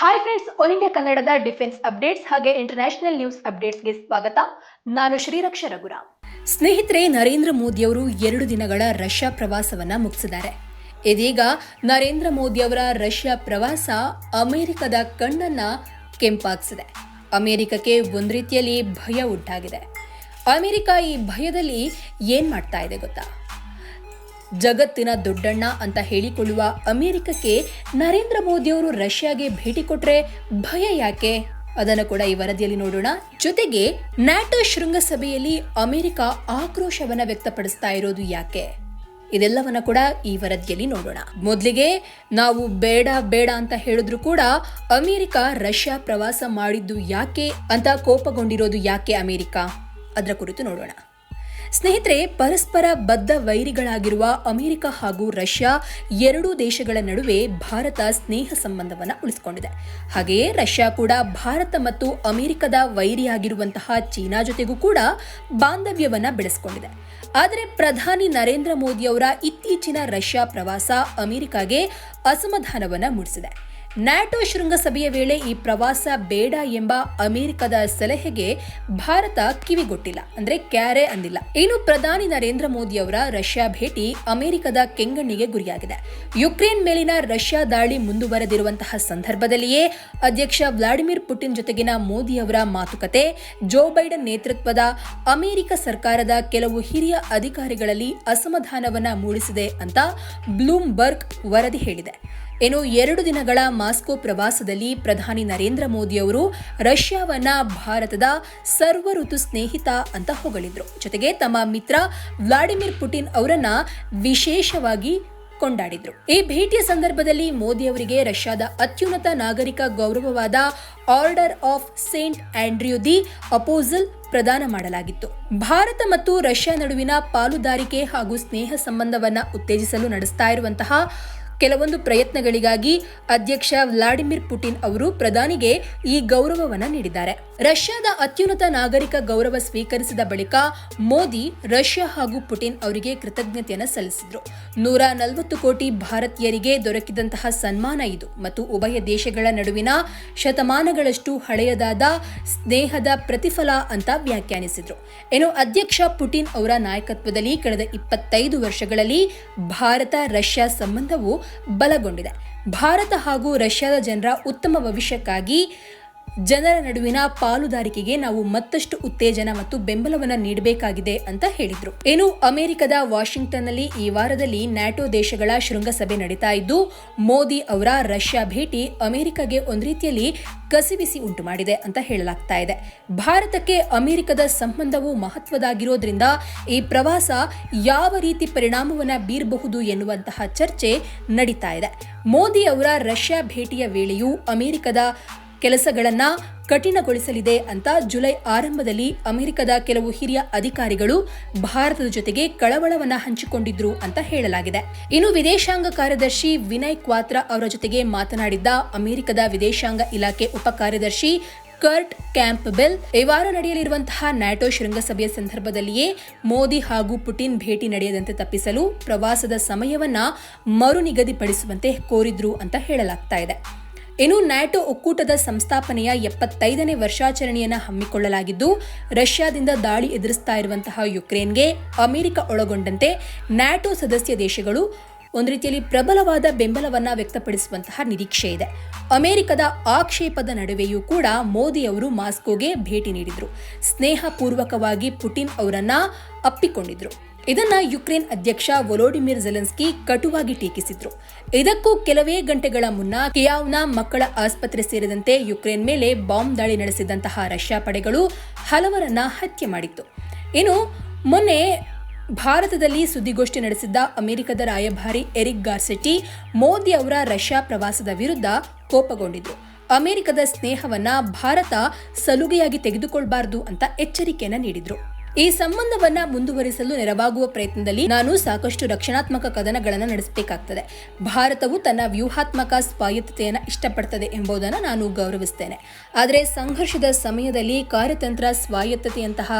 Hi friends all India ಕನ್ನಡದ defence updates ಹಾಗೆ international news ಅಪ್ಡೇಟ್ಸ್ಗೆ ಸ್ವಾಗತ. ನಾನು ಶ್ರೀರಕ್ಷ ರಘುರಾಮ್. ಸ್ನೇಹಿತರೆ, ನರೇಂದ್ರ ಮೋದಿಯವರು ಎರಡು ದಿನಗಳ ರಷ್ಯಾ ಪ್ರವಾಸವನ್ನ ಮುಗಿಸಿದ್ದಾರೆ. ಇದೀಗ ನರೇಂದ್ರ ಮೋದಿಯವರ ರಷ್ಯಾ ಪ್ರವಾಸ ಅಮೆರಿಕದ ಕಣ್ಣನ್ನ ಕೆಂಪಾಗಿಸಿದೆ. ಅಮೆರಿಕಕ್ಕೆ ಒಂದು ರೀತಿಯಲ್ಲಿ ಭಯ ಉಂಟಾಗಿದೆ. ಅಮೆರಿಕ ಈ ಭಯದಲ್ಲಿ ಏನ್ ಮಾಡ್ತಾ ಇದೆ ಗೊತ್ತಾ? ಜಗತ್ತಿನ ದೊಡ್ಡಣ್ಣ ಅಂತ ಹೇಳಿಕೊಳ್ಳುವ ಅಮೆರಿಕಕ್ಕೆ ನರೇಂದ್ರ ಮೋದಿಯವರು ರಷ್ಯಾಗೆ ಭೇಟಿ ಕೊಟ್ರೆ ಭಯ ಯಾಕೆ? ಅದನ್ನು ಕೂಡ ಈ ವರದಿಯಲ್ಲಿ ನೋಡೋಣ. ಜೊತೆಗೆ ನ್ಯಾಟೋ ಶೃಂಗಸಭೆಯಲ್ಲಿ ಅಮೆರಿಕ ಆಕ್ರೋಶವನ್ನ ವ್ಯಕ್ತಪಡಿಸ್ತಾ ಇರೋದು ಯಾಕೆ? ಇದೆಲ್ಲವನ್ನ ಕೂಡ ಈ ವರದಿಯಲ್ಲಿ ನೋಡೋಣ. ಮೊದಲಿಗೆ ನಾವು ಬೇಡ ಬೇಡ ಅಂತ ಹೇಳಿದ್ರು ಕೂಡ ಅಮೆರಿಕ ರಷ್ಯಾ ಪ್ರವಾಸ ಮಾಡಿದ್ದು ಯಾಕೆ ಅಂತ ಕೋಪಗೊಂಡಿರೋದು ಯಾಕೆ ಅಮೆರಿಕ? ಅದರ ಕುರಿತು ನೋಡೋಣ. ಸ್ನೇಹಿತರೆ, ಪರಸ್ಪರ ಬದ್ಧ ವೈರಿಗಳಾಗಿರುವ ಅಮೆರಿಕ ಹಾಗೂ ರಷ್ಯಾ ಎರಡೂ ದೇಶಗಳ ನಡುವೆ ಭಾರತ ಸ್ನೇಹ ಸಂಬಂಧವನ್ನು ಉಳಿಸಿಕೊಂಡಿದೆ. ಹಾಗೆಯೇ ರಷ್ಯಾ ಕೂಡ ಭಾರತ ಮತ್ತು ಅಮೆರಿಕದ ವೈರಿಯಾಗಿರುವಂತಹ ಚೀನಾ ಜೊತೆಗೂ ಕೂಡ ಬಾಂಧವ್ಯವನ್ನು ಬೆಳೆಸಿಕೊಂಡಿದೆ. ಆದರೆ ಪ್ರಧಾನಿ ನರೇಂದ್ರ ಮೋದಿಯವರ ಇತ್ತೀಚಿನ ರಷ್ಯಾ ಪ್ರವಾಸ ಅಮೆರಿಕಾಗೆ ಅಸಮಾಧಾನವನ್ನು ಮೂಡಿಸಿದೆ. ನ್ಯಾಟೋ ಶೃಂಗಸಭೆಯ ವೇಳೆ ಈ ಪ್ರವಾಸ ಬೇಡ ಎಂಬ ಅಮೆರಿಕದ ಸಲಹೆಗೆ ಭಾರತ ಕಿವಿಗೊಟ್ಟಿಲ್ಲ, ಅಂದ್ರೆ ಕ್ಯಾರೆ ಅಂದಿಲ್ಲ. ಇನ್ನು ಪ್ರಧಾನಿ ನರೇಂದ್ರ ಮೋದಿ ಅವರ ರಷ್ಯಾ ಭೇಟಿ ಅಮೆರಿಕದ ಕೆಂಗಣ್ಣಿಗೆ ಗುರಿಯಾಗಿದೆ. ಯುಕ್ರೇನ್ ಮೇಲಿನ ರಷ್ಯಾ ದಾಳಿ ಮುಂದುವರೆದಿರುವಂತಹ ಸಂದರ್ಭದಲ್ಲಿಯೇ ಅಧ್ಯಕ್ಷ ವ್ಲಾಡಿಮಿರ್ ಪುಟಿನ್ ಜೊತೆಗಿನ ಮೋದಿ ಅವರ ಮಾತುಕತೆ, ಜೋ ಬೈಡನ್ ನೇತೃತ್ವದ ಅಮೆರಿಕ ಸರ್ಕಾರದ ಕೆಲವು ಹಿರಿಯ ಅಧಿಕಾರಿಗಳಲ್ಲಿ ಅಸಮಾಧಾನವನ್ನ ಮೂಡಿಸಿದೆ ಅಂತ ಬ್ಲೂಮ್ಬರ್ಗ್ ವರದಿ ಹೇಳಿದೆ. ಇನ್ನು ಎರಡು ದಿನಗಳ ಮಾಸ್ಕೋ ಪ್ರವಾಸದಲ್ಲಿ ಪ್ರಧಾನಿ ನರೇಂದ್ರ ಮೋದಿ ಅವರು ರಷ್ಯಾವನ್ನ ಭಾರತದ ಸರ್ವ ಋತು ಸ್ನೇಹಿತ ಅಂತ ಹೊಗಳಿದ್ರು. ಜೊತೆಗೆ ತಮ್ಮ ಮಿತ್ರ ವ್ಲಾಡಿಮಿರ್ ಪುಟಿನ್ ಅವರನ್ನ ವಿಶೇಷವಾಗಿ ಕೊಂಡಾಡಿದ್ರು. ಈ ಭೇಟಿಯ ಸಂದರ್ಭದಲ್ಲಿ ಮೋದಿ ಅವರಿಗೆ ರಷ್ಯಾದ ಅತ್ಯುನ್ನತ ನಾಗರಿಕ ಗೌರವವಾದ order of Saint Andrew the apostle ಪ್ರದಾನ ಮಾಡಲಾಗಿತ್ತು. ಭಾರತ ಮತ್ತು ರಷ್ಯಾ ನಡುವಿನ ಪಾಲುದಾರಿಕೆ ಹಾಗೂ ಸ್ನೇಹ ಸಂಬಂಧವನ್ನ ಉತ್ತೇಜಿಸಲು ನಡೆಸ್ತಾ ಇರುವಂತಹ ಕೆಲವೊಂದು ಪ್ರಯತ್ನಗಳಿಗಾಗಿ ಅಧ್ಯಕ್ಷ ವ್ಲಾಡಿಮಿರ್ ಪುಟಿನ್ ಅವರು ಪ್ರಧಾನಿಗೆ ಈ ಗೌರವವನ್ನು ನೀಡಿದ್ದಾರೆ. ರಷ್ಯಾದ ಅತ್ಯುನ್ನತ ನಾಗರಿಕ ಗೌರವ ಸ್ವೀಕರಿಸಿದ ಬಳಿಕ ಮೋದಿ ರಷ್ಯಾ ಹಾಗೂ ಪುಟಿನ್ ಅವರಿಗೆ ಕೃತಜ್ಞತೆಯನ್ನು ಸಲ್ಲಿಸಿದರು. ನೂರ ನಲವತ್ತು ಕೋಟಿ ಭಾರತೀಯರಿಗೆ ದೊರಕಿದಂತಹ ಸನ್ಮಾನ ಇದು ಮತ್ತು ಉಭಯ ದೇಶಗಳ ನಡುವಿನ ಶತಮಾನಗಳಷ್ಟು ಹಳೆಯದಾದ ಸ್ನೇಹದ ಪ್ರತಿಫಲ ಅಂತ ವ್ಯಾಖ್ಯಾನಿಸಿದರು. ಇನ್ನು ಅಧ್ಯಕ್ಷ ಪುಟಿನ್ ಅವರ ನಾಯಕತ್ವದಲ್ಲಿ ಕಳೆದ ಇಪ್ಪತ್ತೈದು ವರ್ಷಗಳಲ್ಲಿ ಭಾರತ ರಷ್ಯಾ ಸಂಬಂಧವು ಬಲಗೊಂಡಿದೆ. ಭಾರತ ಹಾಗೂ ರಷ್ಯಾದ ಜನರ ಉತ್ತಮ ಭವಿಷ್ಯಕ್ಕಾಗಿ ಜನರ ನಡುವಿನ ಪಾಲುದಾರಿಕೆಗೆ ನಾವು ಮತ್ತಷ್ಟು ಉತ್ತೇಜನ ಮತ್ತು ಬೆಂಬಲವನ್ನು ನೀಡಬೇಕಾಗಿದೆ ಅಂತ ಹೇಳಿದ್ರು. ಏನು, ಅಮೆರಿಕದ ವಾಷಿಂಗ್ಟನ್ನಲ್ಲಿ ಈ ವಾರದಲ್ಲಿ ನ್ಯಾಟೋ ದೇಶಗಳ ಶೃಂಗಸಭೆ ನಡೀತಾ ಇದ್ದು, ಮೋದಿ ಅವರ ರಷ್ಯಾ ಭೇಟಿ ಅಮೆರಿಕಗೆ ಒಂದು ರೀತಿಯಲ್ಲಿ ಕಸಿಬಿಸಿ ಉಂಟು ಮಾಡಿದೆ ಅಂತ ಹೇಳಲಾಗ್ತಾ ಇದೆ. ಭಾರತಕ್ಕೆ ಅಮೆರಿಕದ ಸಂಬಂಧವು ಮಹತ್ವದಾಗಿರೋದ್ರಿಂದ ಈ ಪ್ರವಾಸ ಯಾವ ರೀತಿ ಪರಿಣಾಮವನ್ನು ಬೀರಬಹುದು ಎನ್ನುವಂತಹ ಚರ್ಚೆ ನಡೀತಾ ಇದೆ. ಮೋದಿ ಅವರ ರಷ್ಯಾ ಭೇಟಿಯ ವೇಳೆಯೂ ಅಮೆರಿಕದ ಕೆಲಸಗಳನ್ನ ಕಠಿಣಗೊಳಿಸಲಿದೆ ಅಂತ ಜುಲೈ ಆರಂಭದಲ್ಲಿ ಅಮೆರಿಕದ ಕೆಲವು ಹಿರಿಯ ಅಧಿಕಾರಿಗಳು ಭಾರತದ ಜೊತೆಗೆ ಕಳವಳವನ್ನ ಹಂಚಿಕೊಂಡಿದ್ರು ಅಂತ ಹೇಳಲಾಗಿದೆ. ಇನ್ನು ವಿದೇಶಾಂಗ ಕಾರ್ಯದರ್ಶಿ ವಿನಯ್ ಕ್ವಾತ್ರ ಅವರ ಜೊತೆಗೆ ಮಾತನಾಡಿದ್ದ ಅಮೆರಿಕದ ವಿದೇಶಾಂಗ ಇಲಾಖೆ ಉಪ ಕಾರ್ಯದರ್ಶಿ ಕರ್ಟ್ ಕ್ಯಾಂಪ್ ಬೆಲ್ ಈ ವಾರ ನಡೆಯಲಿರುವಂತಹ ನ್ಯಾಟೋ ಶೃಂಗಸಭೆಯ ಸಂದರ್ಭದಲ್ಲಿಯೇ ಮೋದಿ ಹಾಗೂ ಪುಟಿನ್ ಭೇಟಿ ನಡೆಯದಂತೆ ತಪ್ಪಿಸಲು ಪ್ರವಾಸದ ಸಮಯವನ್ನ ಮರು ನಿಗದಿಪಡಿಸುವಂತೆ ಕೋರಿದ್ರು ಅಂತ ಹೇಳಲಾಗ್ತಾ ಇದೆ. ಇನ್ನು ನ್ಯಾಟೋ ಒಕ್ಕೂಟದ ಸಂಸ್ಥಾಪನೆಯ ಎಪ್ಪತ್ತೈದನೇ ವರ್ಷಾಚರಣೆಯನ್ನು ಹಮ್ಮಿಕೊಳ್ಳಲಾಗಿದ್ದು, ರಷ್ಯಾದಿಂದ ದಾಳಿ ಎದುರಿಸ್ತಾ ಇರುವಂತಹ ಯುಕ್ರೇನ್ಗೆ ಅಮೆರಿಕ ಒಳಗೊಂಡಂತೆ ನ್ಯಾಟೋ ಸದಸ್ಯ ದೇಶಗಳು ಒಂದು ರೀತಿಯಲ್ಲಿ ಪ್ರಬಲವಾದ ಬೆಂಬಲವನ್ನ ವ್ಯಕ್ತಪಡಿಸುವಂತಹ ನಿರೀಕ್ಷೆ ಇದೆ. ಅಮೆರಿಕದ ಆಕ್ಷೇಪದ ನಡುವೆಯೂ ಕೂಡ ಮೋದಿ ಅವರು ಮಾಸ್ಕೋಗೆ ಭೇಟಿ ನೀಡಿದರು. ಸ್ನೇಹಪೂರ್ವಕವಾಗಿ ಪುಟಿನ್ ಅವರನ್ನ ಅಪ್ಪಿಕೊಂಡಿದ್ರು. ಇದನ್ನ ಯುಕ್ರೇನ್ ಅಧ್ಯಕ್ಷ ವೊಲೋಡಿಮಿರ್ ಜೆಲೆನ್ಸ್ಕಿ ಕಟುವಾಗಿ ಟೀಕಿಸಿದ್ರು. ಇದಕ್ಕೂ ಕೆಲವೇ ಗಂಟೆಗಳ ಮುನ್ನ ಕಿಯಾವ್ನ ಮಕ್ಕಳ ಆಸ್ಪತ್ರೆ ಸೇರಿದಂತೆ ಯುಕ್ರೇನ್ ಮೇಲೆ ಬಾಂಬ್ ದಾಳಿ ನಡೆಸಿದಂತಹ ರಷ್ಯಾ ಪಡೆಗಳು ಹಲವರನ್ನ ಹತ್ಯೆ ಮಾಡಿತ್ತು. ಇನ್ನು ಮೊನ್ನೆ ಭಾರತದಲ್ಲಿ ಸುದ್ದಿಗೋಷ್ಠಿ ನಡೆಸಿದ್ದ ಅಮೆರಿಕದ ರಾಯಭಾರಿ ಎರಿಕ್ ಗಾರ್ಸೆಟಿ ಮೋದಿ ಅವರ ರಷ್ಯಾ ಪ್ರವಾಸದ ವಿರುದ್ಧ ಕೋಪಗೊಂಡಿದ್ರು. ಅಮೆರಿಕದ ಸ್ನೇಹವನ್ನ ಭಾರತ ಸಲುಗೆಯಾಗಿ ತೆಗೆದುಕೊಳ್ಬಾರದು ಅಂತ ಎಚ್ಚರಿಕೆಯನ್ನು ನೀಡಿದ್ರು. ಈ ಸಂಬಂಧವನ್ನ ಮುಂದುವರಿಸಲು ನೆರವಾಗುವ ಪ್ರಯತ್ನದಲ್ಲಿ ನಾನು ಸಾಕಷ್ಟು ರಕ್ಷಣಾತ್ಮಕ ಕದನಗಳನ್ನು ನಡೆಸಬೇಕಾಗ್ತದೆ. ಭಾರತವು ತನ್ನ ವ್ಯೂಹಾತ್ಮಕ ಸ್ವಾಯತ್ತತೆಯನ್ನು ಇಷ್ಟಪಡ್ತದೆ ಎಂಬುದನ್ನು ನಾನು ಗೌರವಿಸ್ತೇನೆ. ಆದರೆ ಸಂಘರ್ಷದ ಸಮಯದಲ್ಲಿ ಕಾರ್ಯತಂತ್ರ ಸ್ವಾಯತ್ತತೆಯಂತಹ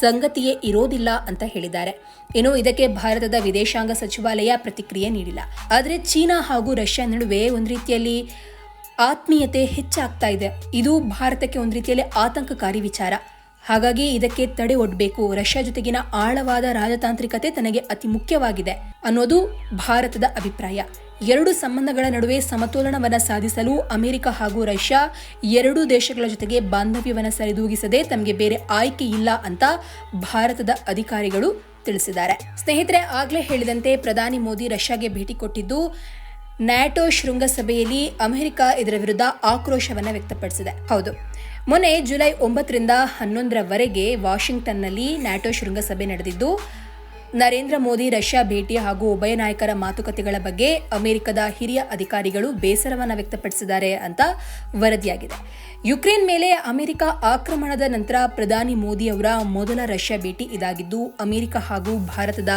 ಸಂಗತಿಯೇ ಇರೋದಿಲ್ಲ ಅಂತ ಹೇಳಿದ್ದಾರೆ. ಇನ್ನು ಇದಕ್ಕೆ ಭಾರತದ ವಿದೇಶಾಂಗ ಸಚಿವಾಲಯ ಪ್ರತಿಕ್ರಿಯೆ ನೀಡಿಲ್ಲ. ಆದರೆ ಚೀನಾ ಹಾಗೂ ರಷ್ಯಾ ನಡುವೆ ಒಂದು ರೀತಿಯಲ್ಲಿ ಆತ್ಮೀಯತೆ ಹೆಚ್ಚಾಗ್ತಾ ಇದೆ. ಇದು ಭಾರತಕ್ಕೆ ಒಂದು ರೀತಿಯಲ್ಲಿ ಆತಂಕಕಾರಿ ವಿಚಾರ. ಹಾಗಾಗಿ ಇದಕ್ಕೆ ತಡೆ ಒಡ್ಬೇಕು. ರಷ್ಯಾ ಜೊತೆಗಿನ ಆಳವಾದ ರಾಜತಾಂತ್ರಿಕತೆ ತನಗೆ ಅತಿ ಮುಖ್ಯವಾಗಿದೆ ಅನ್ನೋದು ಭಾರತದ ಅಭಿಪ್ರಾಯ. ಎರಡು ಸಂಬಂಧಗಳ ನಡುವೆ ಸಮತೋಲನವನ್ನು ಸಾಧಿಸಲು ಅಮೆರಿಕ ಹಾಗೂ ರಷ್ಯಾ ಎರಡೂ ದೇಶಗಳ ಜೊತೆಗೆ ಬಾಂಧವ್ಯವನ್ನು ಸರಿದೂಗಿಸದೆ ತಮಗೆ ಬೇರೆ ಆಯ್ಕೆ ಇಲ್ಲ ಅಂತ ಭಾರತದ ಅಧಿಕಾರಿಗಳು ತಿಳಿಸಿದ್ದಾರೆ. ಸ್ನೇಹಿತರೆ, ಆಗ್ಲೇ ಹೇಳಿದಂತೆ ಪ್ರಧಾನಿ ಮೋದಿ ರಷ್ಯಾಗೆ ಭೇಟಿ ಕೊಟ್ಟಿದ್ದು ನ್ಯಾಟೋ ಶೃಂಗಸಭೆಯಲ್ಲಿ ಅಮೆರಿಕ ಇದರ ವಿರುದ್ಧ ಆಕ್ರೋಶವನ್ನು ವ್ಯಕ್ತಪಡಿಸಿದೆ. ಹೌದು. ಮೊನ್ನೆ ಜುಲೈ ಒಂಬತ್ತರಿಂದ ಹನ್ನೊಂದರವರೆಗೆ ವಾಷಿಂಗ್ಟನ್ನಲ್ಲಿ ನ್ಯಾಟೋ ಶೃಂಗಸಭೆ ನಡೆದಿದ್ದು ನರೇಂದ್ರ ಮೋದಿ, ರಷ್ಯಾ ಭೇಟಿ ಹಾಗೂ ಉಭಯ ನಾಯಕರ ಮಾತುಕತೆಗಳ ಬಗ್ಗೆ ಅಮೆರಿಕದ ಹಿರಿಯ ಅಧಿಕಾರಿಗಳು ಬೇಸರವನ್ನು ವ್ಯಕ್ತಪಡಿಸಿದ್ದಾರೆ ಅಂತ ವರದಿಯಾಗಿದೆ. ಯುಕ್ರೇನ್ ಮೇಲೆ ಅಮೆರಿಕ ಆಕ್ರಮಣದ ನಂತರ ಪ್ರಧಾನಿ ಮೋದಿ ಅವರ ಮೊದಲ ರಷ್ಯಾ ಭೇಟಿ ಇದಾಗಿದ್ದು, ಅಮೆರಿಕ ಹಾಗೂ ಭಾರತದ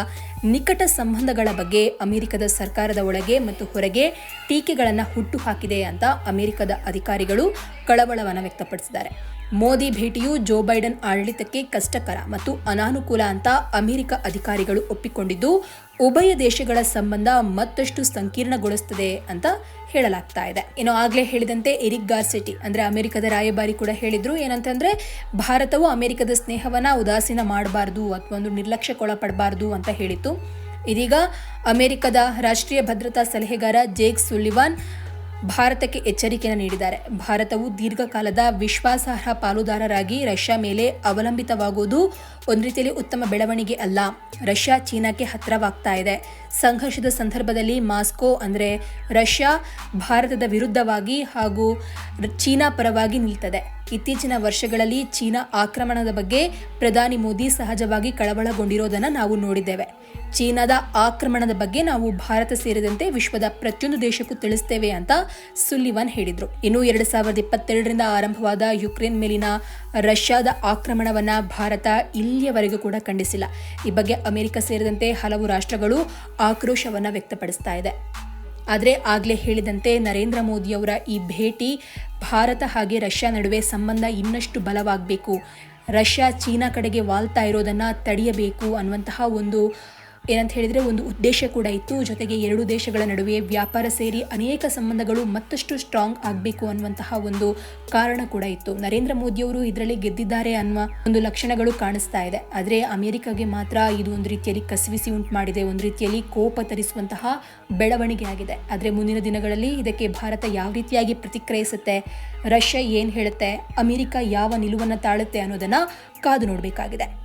ನಿಕಟ ಸಂಬಂಧಗಳ ಬಗ್ಗೆ ಅಮೆರಿಕದ ಸರ್ಕಾರದ ಒಳಗೆ ಮತ್ತು ಹೊರಗೆ ಟೀಕೆಗಳನ್ನು ಹುಟ್ಟುಹಾಕಿದೆ ಅಂತ ಅಮೆರಿಕದ ಅಧಿಕಾರಿಗಳು ಕಳವಳವನ್ನು ವ್ಯಕ್ತಪಡಿಸಿದ್ದಾರೆ. ಮೋದಿ ಭೇಟಿಯು ಜೋ ಬೈಡನ್ ಆಡಳಿತಕ್ಕೆ ಕಷ್ಟಕರ ಮತ್ತು ಅನಾನುಕೂಲ ಅಂತ ಅಮೆರಿಕ ಅಧಿಕಾರಿಗಳು ಒಪ್ಪಿಕೊಂಡಿದ್ದು, ಉಭಯ ದೇಶಗಳ ಸಂಬಂಧ ಮತ್ತಷ್ಟು ಸಂಕೀರ್ಣಗೊಳಿಸುತ್ತದೆ ಅಂತ ಹೇಳಲಾಗ್ತಾ ಇದೆ. ಇನ್ನು ಆಗ್ಲೇ ಹೇಳಿದಂತೆ ಎರಿಕ್ ಗಾರ್ಸೆಟಿ, ಅಂದ್ರೆ ಅಮೆರಿಕದ ರಾಯಭಾರಿ ಕೂಡ ಹೇಳಿದ್ರು. ಏನಂತಂದ್ರೆ, ಭಾರತವು ಅಮೆರಿಕದ ಸ್ನೇಹವನ್ನು ಉದಾಸೀನ ಮಾಡಬಾರ್ದು ಅಥವಾ ಒಂದು ನಿರ್ಲಕ್ಷ್ಯಕ್ಕೊಳಪಡಬಾರ್ದು ಅಂತ ಹೇಳಿತ್ತು. ಇದೀಗ ಅಮೆರಿಕದ ರಾಷ್ಟ್ರೀಯ ಭದ್ರತಾ ಸಲಹೆಗಾರ ಜೇಕ್ ಸುಲಿವಾನ್ ಭಾರತಕ್ಕೆ ಎಚ್ಚರಿಕೆಯನ್ನು ನೀಡಿದ್ದಾರೆ. ಭಾರತವು ದೀರ್ಘಕಾಲದ ವಿಶ್ವಾಸಾರ್ಹ ಪಾಲುದಾರರಾಗಿ ರಷ್ಯಾ ಮೇಲೆ ಅವಲಂಬಿತವಾಗುವುದು ಒಂದು ರೀತಿಯಲ್ಲಿ ಉತ್ತಮ ಬೆಳವಣಿಗೆ ಅಲ್ಲ. ರಷ್ಯಾ ಚೀನಾಕ್ಕೆ ಹತ್ತಿರವಾಗ್ತಾ ಇದೆ. ಸಂಘರ್ಷದ ಸಂದರ್ಭದಲ್ಲಿ ಮಾಸ್ಕೋ ಅಂದರೆ ರಷ್ಯಾ ಭಾರತದ ವಿರುದ್ಧವಾಗಿ ಹಾಗೂ ಚೀನಾ ಪರವಾಗಿ ನಿಲ್ತದೆ. ಇತ್ತೀಚಿನ ವರ್ಷಗಳಲ್ಲಿ ಚೀನಾ ಆಕ್ರಮಣದ ಬಗ್ಗೆ ಪ್ರಧಾನಿ ಮೋದಿ ಸಹಜವಾಗಿ ಕಳವಳಗೊಂಡಿರೋದನ್ನು ನಾವು ನೋಡಿದ್ದೇವೆ. ಚೀನಾದ ಆಕ್ರಮಣದ ಬಗ್ಗೆ ನಾವು ಭಾರತ ಸೇರಿದಂತೆ ವಿಶ್ವದ ಪ್ರತಿಯೊಂದು ದೇಶಕ್ಕೂ ತಿಳಿಸ್ತೇವೆ ಅಂತ ಸುಲ್ಲಿವನ್ ಹೇಳಿದ್ರು. ಇನ್ನು ಎರಡು ಸಾವಿರದ ಇಪ್ಪತ್ತೆರಡರಿಂದ ಆರಂಭವಾದ ಯುಕ್ರೇನ್ ಮೇಲಿನ ರಷ್ಯಾದ ಆಕ್ರಮಣವನ್ನು ಭಾರತ ಇಲ್ಲಿಯವರೆಗೂ ಕೂಡ ಖಂಡಿಸಿಲ್ಲ. ಈ ಬಗ್ಗೆ ಅಮೆರಿಕ ಸೇರಿದಂತೆ ಹಲವು ರಾಷ್ಟ್ರಗಳು ಆಕ್ರೋಶವನ್ನು ವ್ಯಕ್ತಪಡಿಸ್ತಾ ಇದೆ. ಆದರೆ ಆಗಲೇ ಹೇಳಿದಂತೆ ನರೇಂದ್ರ ಮೋದಿಯವರ ಈ ಭೇಟಿ ಭಾರತ ಹಾಗೆ ರಷ್ಯಾ ನಡುವೆ ಸಂಬಂಧ ಇನ್ನಷ್ಟು ಬಲವಾಗಬೇಕು. ರಷ್ಯಾ ಚೀನಾ ಕಡೆಗೆ ವಾಲ್ತಾ ಇರೋದನ್ನು ತಡೆಯಬೇಕು ಅನ್ನುವಂತಹ ಒಂದು ಏನಂತ ಹೇಳಿದರೆ ಒಂದು ಉದ್ದೇಶ ಕೂಡ ಇತ್ತು. ಜೊತೆಗೆ ಎರಡು ದೇಶಗಳ ನಡುವೆ ವ್ಯಾಪಾರ ಸೇರಿ ಅನೇಕ ಸಂಬಂಧಗಳು ಮತ್ತಷ್ಟು ಸ್ಟ್ರಾಂಗ್ ಆಗಬೇಕು ಅನ್ನುವಂತಹ ಒಂದು ಕಾರಣ ಕೂಡ ಇತ್ತು. ನರೇಂದ್ರ ಮೋದಿಯವರು ಇದರಲ್ಲಿ ಗೆದ್ದಿದ್ದಾರೆ ಅನ್ನುವ ಒಂದು ಲಕ್ಷಣಗಳು ಕಾಣಿಸ್ತಾ ಇದೆ. ಆದರೆ ಅಮೆರಿಕಾಗೆ ಮಾತ್ರ ಇದು ಒಂದು ರೀತಿಯಲ್ಲಿ ಕಸಿವಿಸಿ ಉಂಟು ಮಾಡಿದೆ, ಒಂದು ರೀತಿಯಲ್ಲಿ ಕೋಪ ತರಿಸುವಂತಹ ಬೆಳವಣಿಗೆ ಆಗಿದೆ. ಆದರೆ ಮುಂದಿನ ದಿನಗಳಲ್ಲಿ ಇದಕ್ಕೆ ಭಾರತ ಯಾವ ರೀತಿಯಾಗಿ ಪ್ರತಿಕ್ರಿಯಿಸುತ್ತೆ, ರಷ್ಯಾ ಏನು ಹೇಳುತ್ತೆ, ಅಮೆರಿಕ ಯಾವ ನಿಲುವನ್ನು ತಾಳುತ್ತೆ ಅನ್ನೋದನ್ನ ಕಾದು ನೋಡಬೇಕಾಗಿದೆ.